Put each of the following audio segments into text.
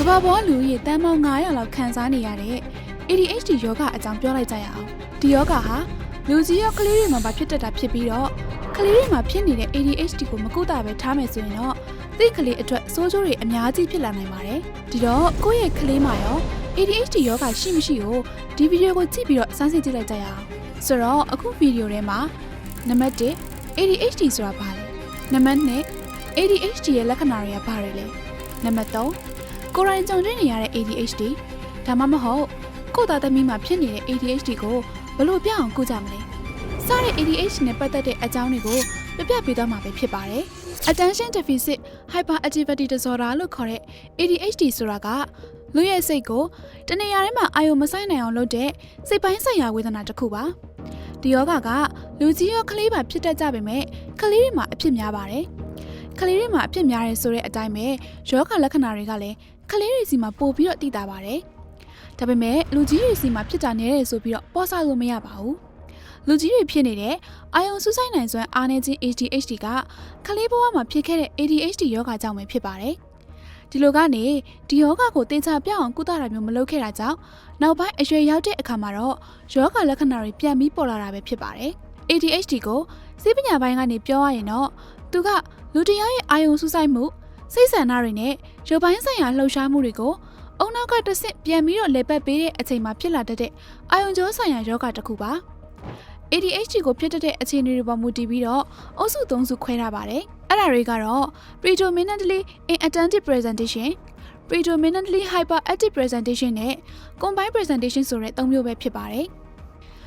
ကမ္ဘာပေါ်လူကြီးတန်ပေါင်း900လောက်ခံစားနေရတဲ့ ADHD ယောဂအကြောင်းပြောလိုက်ကြရအောင်ဒီယောဂဟာလူကြီးရောကလေးတွေမှာပါဖြစ်တတ်တာဖြစ်ပြီးတော့ကလေးတွေမှာဖြစ်နေတဲ့ ADHD ကိုမကုသပဲထားမယ်ဆိုရင်တော့သိကလေးအတွက်စိုးကျိုးတွေအများကြီးဖြစ်လာနိုင်ပါတယ်ဒီတော့ကိုယ့်ရဲ့ကလေးမှာရော ADHD ယောဂရှိမရှိကိုဒီဗီဒီယိုကိုကြည့်ပြီးတော့စမ်းစစ်ကြည့်လိုက်ကြရအောင်ဆိုတော့အခုဗီဒီယိုထဲမှာနံပါတ်1 ADHD ဆိုတာဘာလဲနံပါတ်2 ADHD ရဲ့လက္ခဏာတွေကဘာတွေလဲနံပါတ်3 ကိုယ်တိုင်ကြုံတွေ့နေရတဲ့ ADHD ဒါမှမဟုတ်ကိုယ့်သားသမီးမှာဖြစ်နေတဲ့ ADHD ကိုဘယ်လိုပြအောင်ကုကြမလဲစတဲ့ ADHD နဲ့ပတ်သက်တဲ့အကြောင်းတွေကိုပြပြပေးသွားမှာပဲဖြစ်ပါတယ် Attention Deficit Hyperactivity Disorder လို့ခေါ်တဲ့ ADHD ဆိုတာကလူရဲ့စိတ်ကိုတနေရာထဲမှာအာရုံမဆိုင်နိုင်အောင်လုပ်တဲ့စိတ်ပိုင်းဆိုင်ရာဝေဒနာတစ်ခုပါဒီယောဂကလူကြီးရောကလေးပါဖြစ်တတ်ကြပေမဲ့ကလေးတွေမှာအဖြစ်များပါတယ်ကလေးတွေမှာအဖြစ်များတယ်ဆိုတဲ့အတိုင်းပဲယောဂလက္ခဏာတွေကလည်း ကလေးတွေစီမှာပို့ပြီးတော့တည်တာပါတယ်ဒါပေမဲ့လူကြီးတွေစီမှာဖြစ်တာနေတယ်ဆိုပြီးတော့ပေါ်ဆလို့မရပါဘူးလူကြီးတွေဖြစ်နေတဲ့အာယုံစူးစိုက်နိုင်စွမ်းအားနည်းခြင်း ADHD ကကလေးဘဝမှာဖြစ်ခဲ့တဲ့ ADHD ယောဂကြောင့်ပဲဖြစ်ပါတယ်ဒီလိုကနေဒီယောဂကိုတင်ချပြအောင်ကုသတာမျိုးမလုပ်ခဲ့တာကြောင့်နောက်ပိုင်းအရွယ်ရောက်တဲ့အခါမှာတော့ယောဂလက္ခဏာတွေပြန်ပြီးပေါ်လာတာပဲဖြစ်ပါတယ် ADHD ကိုစိတ်ပညာပိုင်းကနေပြောရရင်တော့သူကလူတစ်ယောက်ရဲ့အာယုံစူးစိုက်မှု စိတ်ဆန္ဒတွေနဲ့ရုပ်ပိုင်းဆိုင်ရာလှုပ်ရှားမှုတွေကိုအုံနောက်ကတစ်ဆင့်ပြန်ပြီးတော့လေပတ်ပေးတဲ့အချိန်မှာဖြစ်လာတတ်တဲ့အာယုံကြောဆိုင်ရာယောဂတစ်ခုပါ ADHD ကိုဖြစ်တတ်တဲ့အခြေအနေတွေပေါ်မူတည်ပြီးတော့အုပ်စုသုံးစုခွဲထားပါတယ်အဲ့ဒါတွေကတော့ predominantly inattentive presentation predominantly hyperactive presentation နဲ့ combined presentation ဆိုတဲ့သုံးမျိုးပဲဖြစ်ပါတယ်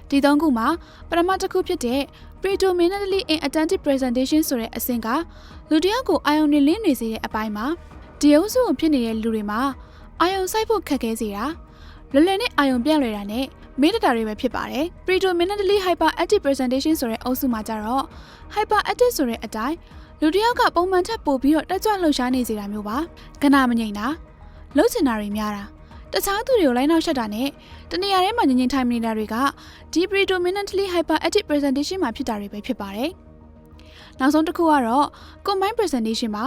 ဒီသုံးခုမှာပထမတစ်ခုဖြစ်တဲ့ predominantly inattentive presentation ဆိုတဲ့အဆင့်ကလူတစ်ယောက်ကိုအာယုံနေလင်းနေစေတဲ့အပိုင်းမှာဒီအုပ်စုကိုဖြစ်နေတဲ့လူတွေမှာအာယုံစိုက်ဖို့ခက်ခဲစေတာလွယ်လွယ်နဲ့အာယုံပြန့်လွယ်တာနဲ့မင်းတတာတွေပဲဖြစ်ပါတယ် predominantly hyperactive presentation ဆိုတဲ့အုပ်စုမှာကျတော့ hyperactive ဆိုတဲ့အတိုင်းလူတစ်ယောက်ကပုံမှန်ထက်ပိုပြီးတော့တက်ကြွလှုပ်ရှားနေစေတာမျိုးပါကနာမငိမ့်တာလှုပ်ချင်တာတွေများတာ တခြားသူတွေကိုလိုက်နောက်ရှက်တာနဲ့တနေရာထဲမှာငင်ငင်ထိုင်နေတာတွေကဒီ predominantly hyperactive presentation မှာဖြစ်တာတွေပဲဖြစ်ပါတယ်နောက်ဆုံးတစ်ခုကတော့ combined presentation ပါ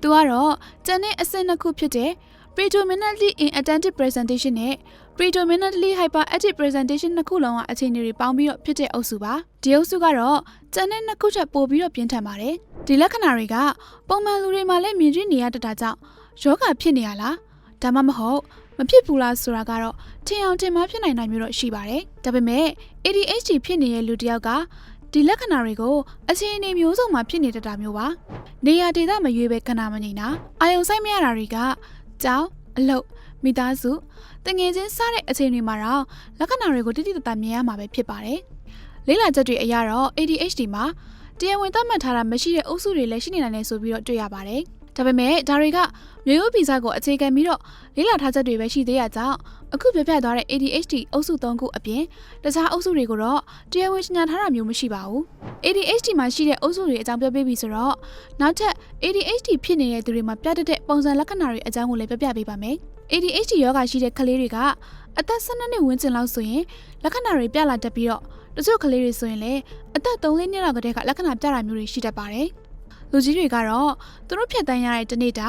သူကတော့ကျန်တဲ့အဆင့်နှစ်ခုဖြစ်တဲ့ predominantly inattentive presentation နဲ့ predominantly hyperactive presentation နှစ်ခုလုံးကအခြေအနေတွေပေါင်းပြီးတော့ဖြစ်တဲ့အုပ်စုပါဒီအုပ်စုကတော့ကျန်တဲ့နှစ်ခုထက်ပိုပြီးတော့ပြင်းထန်ပါတယ်ဒီလက္ခဏာတွေကပုံမှန်လူတွေမှာလည်းမြင်တွေ့နေရတတ်တာကြောင့်ယောဂဖြစ်နေရလားဒါမှမဟုတ် မဖြစ်ဘူးလားဆိုတာကတော့ထင်အောင်ထင်မှားဖြစ်နိုင်တာမျိုးတော့ရှိပါတယ်ဒါပေမဲ့ ADHD ဖြစ်နေတဲ့လူတစ်ယောက်ကဒီလက္ခဏာတွေကိုအခြေအနေမျိုးစုံမှာဖြစ်နေတတ်တာမျိုးပါနေရာဒေသမရွေးပဲခဏမငိမ့်တာအာယုံဆိုင်မရတာတွေကကြောင်းအလုတ်မိသားစုတငယ်ချင်းစတဲ့အခြေအနေမှာတော့လက္ခဏာတွေကိုတိတိတတ်တာမြင်ရမှာပဲဖြစ်ပါတယ်။လေးလာချက်တွေအရတော့ ADHD မှာတရားဝင်သတ်မှတ်ထားတာမရှိတဲ့အုပ်စုတွေလည်းရှိနေနိုင်တယ်ဆိုပြီးတော့တွေ့ရပါတယ်။ ဒါပေမဲ့ဒါတွေကမျိုးရိုးဗီဇကိုအခြေခံပြီးတော့လေးလာထားချက်တွေပဲရှိသေးရကြောင်းအခုပြပြသွားတဲ့ ADHD အုပ်စု၃ခုအပြင်တခြားအုပ်စုတွေကိုတော့တရားဝင်ညှိထားတာမျိုးမရှိပါဘူး။ ADHD မှာရှိတဲ့အုပ်စုတွေအကြောင်းပြပေးပြီဆိုတော့နောက်ထပ် ADHD ဖြစ်နေတဲ့သူတွေမှာပြတတ်တဲ့ပုံစံလက္ခဏာတွေအကြောင်းကိုလည်းပြပြပေးပါမယ်။ ADHD ယောဂရှိတဲ့ကလေးတွေကအသက်12နှစ်ဝန်းကျင်လောက်ဆိုရင်လက္ခဏာတွေပြလာတတ်ပြီးတော့တချို့ကလေးတွေဆိုရင်လည်းအသက်3နှစ်လောက်ကတည်းကလက္ခဏာပြတာမျိုးတွေရှိတတ်ပါတယ်။ လူကြီးတွေကတော့သူတို့ဖြတ်တန်းရတဲ့တနေ့တာ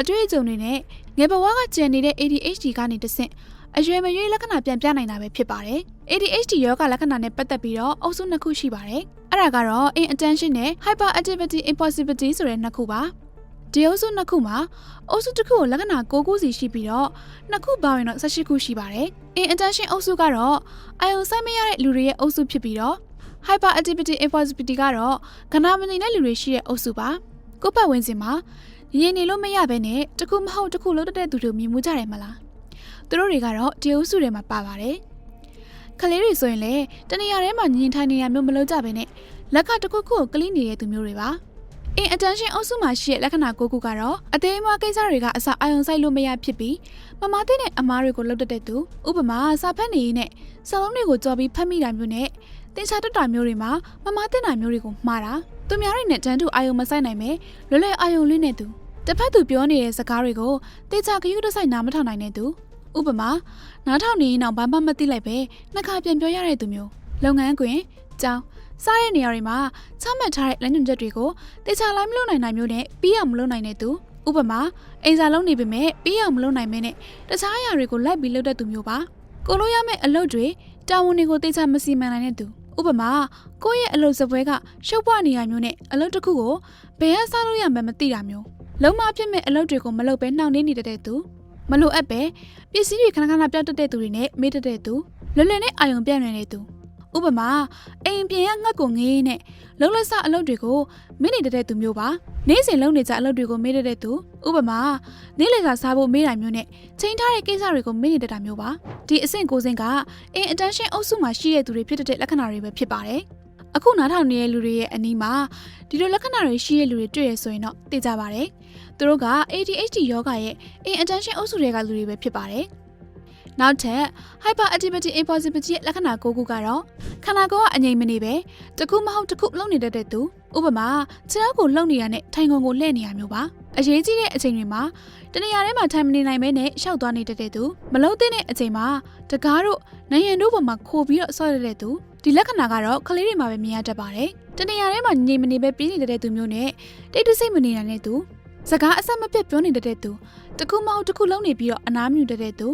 အတွေ့အကြုံတွေနဲ့ငယ်ဘဝကကျန်နေတဲ့ ADHD ကနေတဆင့်အရွယ်မရွေးလက္ခဏာပြန်ပြနိုင်တာပဲဖြစ်ပါတယ်။ ADHD ယောဂလက္ခဏာနဲ့ပတ်သက်ပြီးတော့အုပ်စုနှစ်ခုရှိပါတယ်။အဲ့ဒါကတော့ inattention နဲ့ hyperactivity impulsivity ဆိုတဲ့နှစ်ခုပါ။ဒီအုပ်စုနှစ်ခုမှာအုပ်စုတစ်ခုကိုလက္ခဏာ9ခုစီရှိပြီးတော့နှစ်ခုပေါင်းရင်တော့18ခုရှိပါတယ်။ inattention အုပ်စုကတော့အာယုံစိုက်မရတဲ့လူတွေရဲ့အုပ်စုဖြစ်ပြီးတော့ hyperactivity impulsivity ကတော့ကဏမငိမ့်တဲ့လူတွေရှိတဲ့အုပ်စုပါ။ကိုယ့်ပတ်ဝန်းကျင်မှာရင်းနေလို့မရဘဲနဲ့တခုမဟုတ်တခုလုံးတက်တဲ့သူတွေမြင်မှုကြတယ်မလား။သူတို့တွေကတော့ဒီအုပ်စုတွေမှာပါပါတယ်။ကလေးတွေဆိုရင်လည်းတနေရာထဲမှာညင်ထိုင်နေရမျိုးမလုပ်ကြဘဲနဲ့လက်ကတစ်ခုခုကိုကလိနေတဲ့သူမျိုးတွေပါ။ in attention အုပ်စုမှာရှိတဲ့လက္ခဏာ၉ခုကတော့အသေးအမွားကိစ္စတွေကအစအာယုံဆိုင်လို့မရဖြစ်ပြီးမမသိတဲ့အမားတွေကိုလှုပ်တတ်တဲ့သူဥပမာစာဖတ်နေရင်းနဲ့စာလုံးတွေကိုကြော်ပြီးဖတ်မိတာမျိုးနဲ့ တင်ချာတက်တာမျိုးတွေမှာမမသိတာမျိုးတွေကိုမှားတာသူများတွေနဲ့တန်းတူအာယုံမဆိုင်နိုင်ပဲလွယ်လွယ်အာယုံလင်းနေသူတစ်ဖက်သူပြောနေတဲ့စကားတွေကိုတေချာခရုတဆိုင်နားမထောင်နိုင်တဲ့သူဥပမာနားထောင်နေရင်တော့ဘာမှမသိလိုက်ပဲနှစ်ခါပြန်ပြောရတဲ့သူမျိုးလုပ်ငန်းခွင်ကျောင်းစားတဲ့နေရာတွေမှာချမှတ်ထားတဲ့လမ်းညွှန်ချက်တွေကိုတေချာလိုက်မလုပ်နိုင်နိုင်မျိုးနဲ့ပြီးအောင်မလုပ်နိုင်တဲ့သူဥပမာအိမ်စာလုံးနေပေမဲ့ပြီးအောင်မလုပ်နိုင်မဲနဲ့တခြားအရာတွေကိုလိုက်ပြီးလုပ်တတ်သူမျိုးပါကိုလို့ရမယ့်အလုပ်တွေတာဝန်တွေကိုသိချမစီမံနိုင်တဲ့သူ ဥပမာကိုယ့်ရဲ့အလုပ်စပွဲကရှုပ်ပွားနေရမျိုးနဲ့အလုပ်တစ်ခုကိုဘယ်ဟာစားလို့ရမှန်းမသိတာမျိုးလုံးမဖြစ်မဲ့အလုပ်တွေကိုမလုပ်ဘဲနှောင့်နှေးနေတတ်တဲ့သူမလိုအပ်ပဲပစ္စည်းတွေခဏခဏပြောက်တတ်တဲ့သူတွေနဲ့မေးတတ်တဲ့သူလွယ်လွယ်နဲ့အာယုံပြန့်နေတဲ့သူ ဥပမာအိမ်ပြင်ကငှက်ကိုငေးနဲ့လုံးလက်စအလုပ်တွေကိုမေးနေတတ်တဲ့သူမျိုးပါနေ့စဉ်လုပ်နေကြအလုပ်တွေကိုမေးတတ်တဲ့သူဥပမာနေ့လည်စာစားဖို့မေးတာမျိုးနဲ့ချိန်ထားတဲ့ကိစ္စတွေကိုမေးနေတတ်တာမျိုးပါဒီအဆင့်ကိုစင်းကအင် attention အုပ်စုမှာရှိတဲ့သူတွေဖြစ်တဲ့လက္ခဏာတွေပဲဖြစ်ပါတယ်အခုနားထောင်နေတဲ့လူတွေရဲ့အနီးမှာဒီလိုလက္ခဏာတွေရှိတဲ့လူတွေတွေ့ရဆိုရင်တော့သိကြပါတယ်သူတို့က ADHD ယောဂရဲ့ in attention အုပ်စုတွေကလူတွေပဲဖြစ်ပါတယ်။ နောက်ထပ် hyperactivity impulsivity ရဲ့လက္ခဏာ၉ခုကတော့ခန္ဓာကိုယ်ကအငြိမ်မနေပဲတစ်ခုမဟုတ်တစ်ခုလုံးနေတတ်တဲ့သူဥပမာခြေထောက်ကိုလှုပ်နေရတဲ့ထိုင်ကုန်ကိုလှည့်နေရမျိုးပါအရေးကြီးတဲ့အချိန်တွေမှာတနေရာထဲမှာထိုင်မနေနိုင်မဲနဲ့ရှောက်သွားနေတတ်တဲ့သူမလုံးတဲ့အချိန်မှာတကားတို့နိုင်ရန်တို့ပေါ်မှာခိုးပြီးတော့ဆော့ရတဲ့သူဒီလက္ခဏာကတော့ကလေးတွေမှာပဲမြင်ရတတ်ပါတယ်တနေရာထဲမှာငြိမ်မနေပဲပြေးနေတတ်တဲ့သူမျိုးနဲ့တိတ်တဆိတ်မနေနိုင်တဲ့သူစကားအဆက်မပြတ်ပြောနေတတ်တဲ့သူတခုမဟုတ်တခုလုံးနေပြီးတော့အနားမြူတတ်တဲ့သူ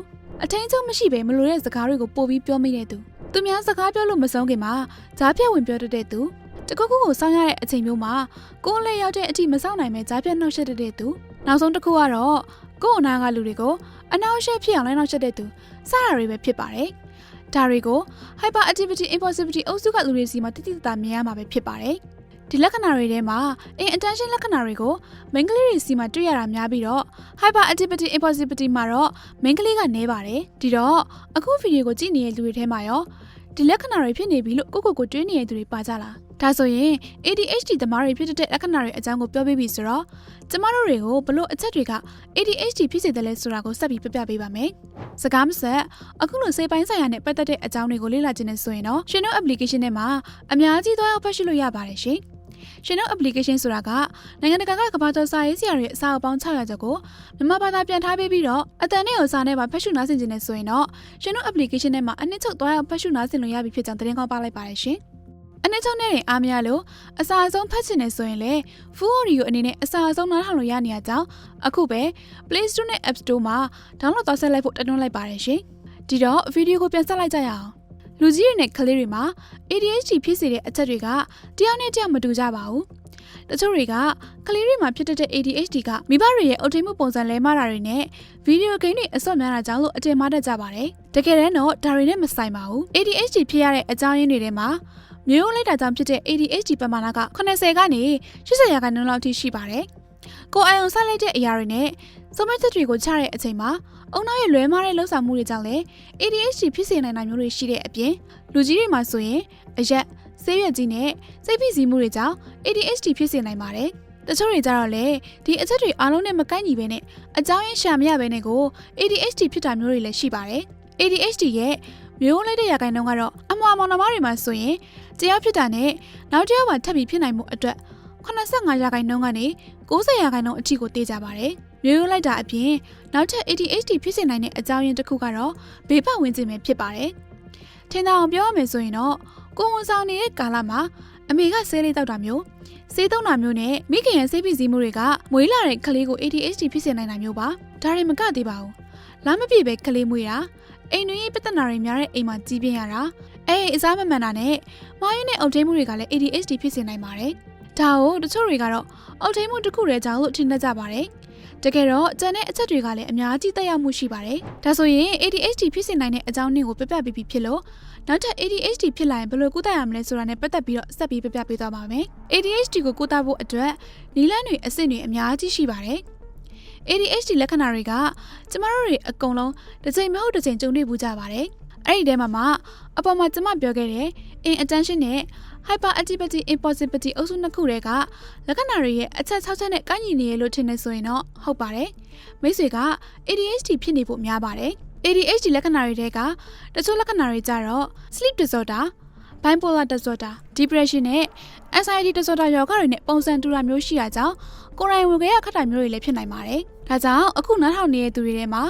အထင်းချုံမရှိပဲမလိုတဲ့စကားတွေကိုပို့ပြီးပြောမိတဲ့သူသူများစကားပြောလို့မဆုံးခင်မှာဂျားပြတ်ဝင်ပြောတတ်တဲ့သူတခုခုကိုစောင့်ရတဲ့အချိန်မျိုးမှာကိုယ်လည်းရောက်တဲ့အထိမစောင့်နိုင်ပဲဂျားပြတ်နှောက်ရှက်တတ်တဲ့သူနောက်ဆုံးတစ်ခုကတော့ကိုယ့်အနာကလူတွေကိုအနှောက်အယှက်ဖြစ်အောင်လည်းနှောက်ရှက်တဲ့သူစတာတွေပဲဖြစ်ပါတယ်ဒါတွေကို hyperactivity impulsivity အုပ်စုကလူတွေစီမှာတိတိတသားမြင်ရမှာပဲဖြစ်ပါတယ် ဒီလက္ခဏာတွေထဲမှာ in attention လက္ခဏာတွေကိုမိန်းကလေးတွေစီမှာတွေ့ရတာများပြီးတော့ hyperactivity impulsivity မှာတော့မိန်းကလေးကနည်းပါတယ်ဒီတော့အခုဗီဒီယိုကိုကြည့်နေတဲ့လူတွေထဲမှာရောဒီလက္ခဏာတွေဖြစ်နေပြီလို့ကိုကိုကိုတွေးနေတဲ့သူတွေပါကြလားဒါဆိုရင် ADHD သမားတွေဖြစ်တဲ့လက္ခဏာတွေအကြောင်းကိုပြောပြပြီဆိုတော့ကျမတို့တွေကိုဘလို့အချက်တွေက ADHD ဖြစ်စေတယ်လဲဆိုတာကိုဆက်ပြီးပြပြပေးပါမယ်စကားမဆက်အခုလိုစိတ်ပိုင်းဆိုင်ရာနဲ့ပတ်သက်တဲ့အကြောင်းတွေကိုလေ့လာခြင်းနဲ့ဆိုရင်တော့ရှင်တို့ application ထဲမှာအများကြီးသွားရောက်ဖတ်ရှုလို့ရပါတယ်ရှင် ရှင်တို့ application ဆိုတာကနိုင်ငံတကာကကမ္ဘာကျော်စာရေးဆရာတွေအစာအပေါင်း600ကျော်ကိုမြန်မာဘာသာပြန်ထားပေးပြီးတော့အတန်နဲ့ကိုစာနဲ့ပါဖတ်ရှုနားဆင်ခြင်းနဲ့ဆိုရင်တော့ရှင်တို့ application ထဲမှာအနှစ်ချုပ်သွားရောက်ဖတ်ရှုနားဆင်လို့ရပြီဖြစ်ကြောင်းသတင်းကောင်းပါလိုက်ပါတယ်ရှင်အနှစ်ချုပ်နဲ့အားမရလို့အစာအဆုံးဖတ်ချင်နေဆိုရင်လေ Full Audio အနေနဲ့အစာအဆုံးနားထောင်လို့ရနေရကြောင်းအခုပဲ Play Store နဲ့ App Store မှာ download သွားဆက်လိုက်ဖို့တက်တွန်းလိုက်ပါတယ်ရှင်ဒီတော့ဗီဒီယိုကိုပြန်ဆက်လိုက်ကြရအောင် လူကြီးတွေနဲ့ကလေးတွေမှာ ADHD ဖြစ်စေတဲ့အချက်တွေကတယောက်နဲ့တယောက်မတူကြပါဘူး။တချို့တွေကကလေးတွေမှာဖြစ်တတ်တဲ့ ADHD ကမိဘတွေရဲ့အုပ်ထိန်မှုပုံစံလဲမတာတွေနဲ့ဗီဒီယိုဂိမ်းတွေအစွတ်များတာကြောင့်လို့အတင်မတတ်ကြပါတယ်။တကယ်တမ်းတော့ဒါတွေနဲ့မဆိုင်ပါဘူး။ ADHD ဖြစ်ရတဲ့အကြောင်းရင်းတွေထဲမှာမျိုးလိုက်တာကြောင့်ဖြစ်တဲ့ ADHD ပမာဏက80ကနေ80ရာခိုင်နှုန်းလောက်ထိရှိပါတယ်။ကိုယ်အာရုံစိုက်လိုက်တဲ့အရာတွေနဲ့စုံမက်ချက်တွေကိုချတဲ့အချိန်မှာ အုံနောက်ရဲ့လွဲမားတဲ့လှုပ်ဆောင်မှုတွေကြောင့်လည်း ADHD ဖြစ်စေနိုင်တာမျိုးတွေရှိတဲ့အပြင်လူကြီးတွေမှာဆိုရင်အရက်ဆေးရွက်ကြီးနဲ့စိတ်ဖိစီးမှုတွေကြောင့် ADHD ဖြစ်စေနိုင်ပါတယ်။တချို့တွေကြတော့လေဒီအချက်တွေအားလုံးနဲ့မကိုက်ညီဘဲနဲ့အကြောင်းရင်းရှာမရဘဲနဲ့ကို ADHD ဖြစ်တာမျိုးတွေလည်းရှိပါတယ်။ ADHD ရဲ့မျိုးလိုက်တဲ့ရာခိုင်နှုန်းကတော့အမွာမောင်နှမတွေမှာဆိုရင်တရားဖြစ်တာနဲ့နောက်တစ်ယောက်မှထပ်ပြီးဖြစ်နိုင်မှုအတွက်85ရာခိုင်နှုန်းကနေ90ရာခိုင်နှုန်းအထိကိုတေးကြပါတယ်။ မျိုးရိုးလိုက်တာအပြင်နောက်ထပ် ADHD ဖြစ်စေနိုင်တဲ့အကြောင်းရင်းတစ်ခုကတော့ဘေးပတ်ဝန်းကျင်ပဲဖြစ်ပါတယ်။ထင်သာအောင်ပြောရမယ်ဆိုရင်တော့ကိုဝန်ဆောင်နေတဲ့ကာလမှာအမေကဆေးလေးတောက်တာမျိုးဆေးသုံးတာမျိုးနဲ့မိခင်ရဲ့ဆေးပစ္စည်းမှုတွေကမွေးလာတဲ့ကလေးကို ADHD ဖြစ်စေနိုင်တာမျိုးပါ။ဒါတွေမကသေးပါဘူး။လမ်းမပြေပဲကလေးမွေးတာအိမ်တွင်းပြဿနာတွေများတဲ့အိမ်မှာကြီးပြင်းရတာအဲအစားမမှန်တာနဲ့မာယွန်းနဲ့အုပ်ထိန်မှုတွေကလည်း ADHD ဖြစ်စေနိုင်ပါတယ်။ဒါကိုတချို့တွေကတော့အုပ်ထိန်မှုတစ်ခုတည်းကြောင့်လို့ထင်တတ်ကြပါတယ်။ တကယ်တော့ကျန်တဲ့အချက်တွေကလည်းအများကြီးသက်ရောက်မှုရှိပါတယ်။ဒါဆိုရင် ADHD ဖြစ်စေနိုင်တဲ့အကြောင်းရင်းကိုပြပြပေးပြီးဖြစ်လို့နောက်ထပ် ADHD ဖြစ်လာရင်ဘယ်လိုကုသရမလဲဆိုတာနဲ့ပတ်သက်ပြီးတော့ဆက်ပြီးပြပြပေးသွားပါမယ်။ ADHD ကိုကုသဖို့အတွက်နီလန်းတွေအဆင့်တွေအများကြီးရှိပါတယ်။ ADHD လက္ခဏာတွေကကျမတို့တွေအကုန်လုံးတစ်ချိန်မဟုတ်တစ်ချိန်ကြုံတွေ့ဘူးကြပါတယ်။အဲ့ဒီထဲမှာမှအပေါ်မှာကျမပြောခဲ့တဲ့ in attention နဲ့ hyperactivity impulsivity အုပ်စုနှစ်ခုတည်းကလက္ခဏာတွေရဲ့အချက်6ချက်နဲ့ကိုက်ညီနေရလို့ထင်နေဆိုရင်တော့ဟုတ်ပါတယ်။မိတ်ဆွေက ADHD ဖြစ်နေဖို့များပါတယ်။ ADHD လက္ခဏာတွေတဲကတချို့လက္ခဏာတွေကြတော့ sleep disorder, bipolar disorder, depression နဲ့ anxiety disorder ရောဂါတွေနဲ့ပုံစံတူတာမျိုးရှိတာကြောင့်ကိုယ်တိုင်ဝင်ခဲ့ရခက်တာမျိုးတွေလည်းဖြစ်နိုင်ပါတယ်။ဒါကြောင့်အခုနားထောင်နေတဲ့သူတွေထဲမှာ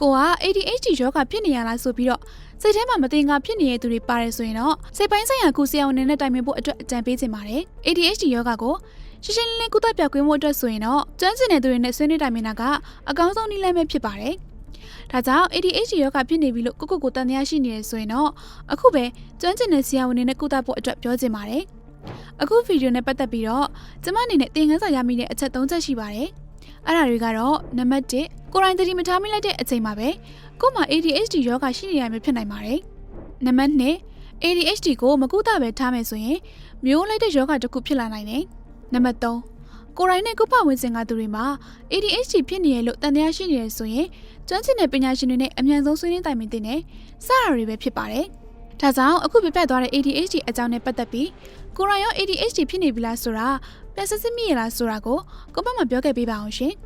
ကိုက ADHD ရောဂါဖြစ်နေရလားဆိုပြီးတော့ စိတ်ထဲမှာမတင်ငါဖြစ်နေတဲ့သူတွေပါတယ်ဆိုရင်တော့စိတ်ပိုင်းဆိုင်ရာကုဆရာဝန်နဲ့တိုင်ပင်ဖို့အတွက်အကြံပေးချင်ပါတယ်။ ADHD ရောဂါကိုရှင်းရှင်းလင်းလင်းကုသပြောက်ကွင်းမှုအတွက်ဆိုရင်တော့ကျွမ်းကျင်တဲ့သူတွေနဲ့ဆွေးနွေးတိုင်ပင်တာကအကောင်းဆုံးနည်းလမ်းပဲဖြစ်ပါတယ်။ဒါကြောင့် ADHD ရောဂါဖြစ်နေပြီလို့ကိုကိုကိုတန်တရားရှိနေတယ်ဆိုရင်တော့အခုပဲကျွမ်းကျင်တဲ့ဆရာဝန်တွေနဲ့ကုသဖို့အတွက်ပြောချင်ပါတယ်။အခုဗီဒီယိုနဲ့ပတ်သက်ပြီးတော့ကျမအနေနဲ့သင်ခန်းစာရမိတဲ့အချက်၃ချက်ရှိပါတယ်။အဲ့ဒါတွေကတော့နံပါတ်1ကိုရိုင်းသတိမထားမိလိုက်တဲ့အချိန်မှာပဲ ကို့မှာ ADHD ရောဂါရှိနေရမျိုးဖြစ်နိုင်ပါတယ်။နံပါတ်2 ADHD ကိုမကုသပဲထားမယ်ဆိုရင်မျိုးလိုက်တဲ့ယောဂတစ်ခုဖြစ်လာနိုင်တယ်။နံပါတ်3ကိုယ်တိုင်နဲ့ကုပဝင်စင်ကသူတွေမှာ ADHD ဖြစ်နေရလို့တန်တရားရှိနေရဆိုရင်ကျွမ်းကျင်တဲ့ပညာရှင်တွေနဲ့အမြန်ဆုံးဆွေးနွေးတိုင်ပင်သင့်တယ်။စတာတွေပဲဖြစ်ပါတယ်။ဒါကြောင့်အခုပြပြသွားတဲ့ ADHD အကြောင်းနဲ့ပတ်သက်ပြီးကိုယ်တိုင်ရော ADHD ဖြစ်နေပြီလားဆိုတာပြန်စစ်စစ်မိရလားဆိုတာကိုကိုယ့်ဘက်မှာပြောခဲ့ပေးပါအောင်ရှင်။